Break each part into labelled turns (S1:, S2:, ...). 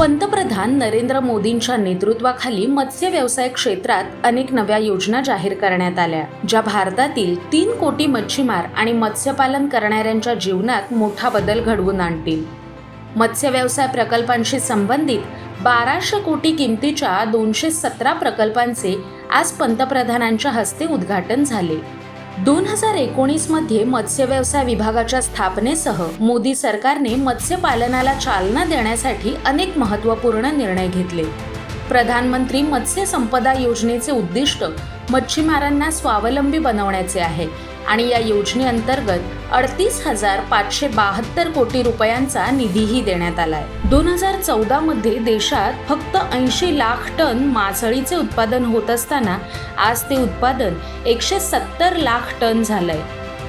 S1: पंतप्रधान नरेंद्र मोदींच्या नेतृत्वाखाली मत्स्य व्यवसाय क्षेत्रात अनेक नव्या योजना जाहीर करण्यात आल्या ज्या भारतातील तीन कोटी मच्छीमार आणि मत्स्यपालन करणाऱ्यांच्या जीवनात मोठा बदल घडवून आणतील. मत्स्य व्यवसाय प्रकल्पांशी संबंधित बाराशे कोटी किमतीच्या दोनशे सतरा प्रकल्पांचे आज पंतप्रधानांच्या हस्ते उद्घाटन झाले. दोन हजार एकोणीसमध्ये मत्स्य व्यवसाय विभागाच्या स्थापनेसह मोदी सरकारने मत्स्यपालनाला चालना देण्यासाठी अनेक महत्त्वपूर्ण निर्णय घेतले. प्रधानमंत्री मत्स्य संपदा योजनेचे उद्दिष्ट मच्छीमारांना स्वावलंबी बनवण्याचे आहे. आणि या योजनेअंतर्गत अडतीस हजार पाचशे बहात्तर कोटी रुपयांचा निधीही देण्यात आलाय. दोन हजार चौदा मध्ये देशात फक्त ऐंशी लाख टन मासळीचे उत्पादन होत असताना आज ते उत्पादन एकशे सत्तर लाख टन झालंय.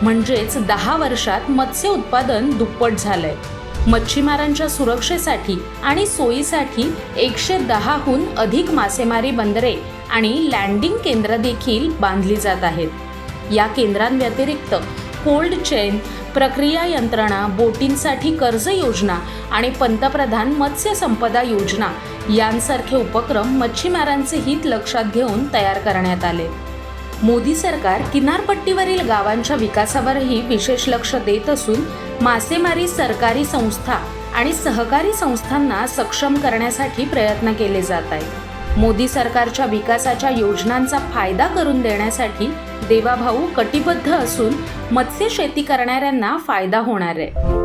S1: म्हणजेच दहा वर्षात मत्स्य उत्पादन दुप्पट झालंय. मच्छीमारांच्या सुरक्षेसाठी आणि सोयीसाठी एकशे दहाहून अधिक मासेमारी बंदरे आणि लँडिंग केंद्र देखील बांधली जात आहेत. या केंद्रांव्यतिरिक्त कोल्ड चेन प्रक्रिया यंत्रणा बोटींसाठी कर्ज योजना आणि पंतप्रधान मत्स्य संपदा योजना यांसारखे उपक्रम मच्छीमारांचे हित लक्षात घेऊन तयार करण्यात आले. मोदी सरकार किनारपट्टीवरील गावांच्या विकासावरही विशेष लक्ष देत असून मासेमारी सरकारी संस्था आणि सहकारी संस्थांना सक्षम करण्यासाठी प्रयत्न केले जात आहेत. मोदी सरकारच्या विकासाच्या योजनांचा फायदा करून देण्यासाठी देवाभाऊ कटिबद्ध असून मत्स्य शेती करणाऱ्यांना फायदा होणार आहे.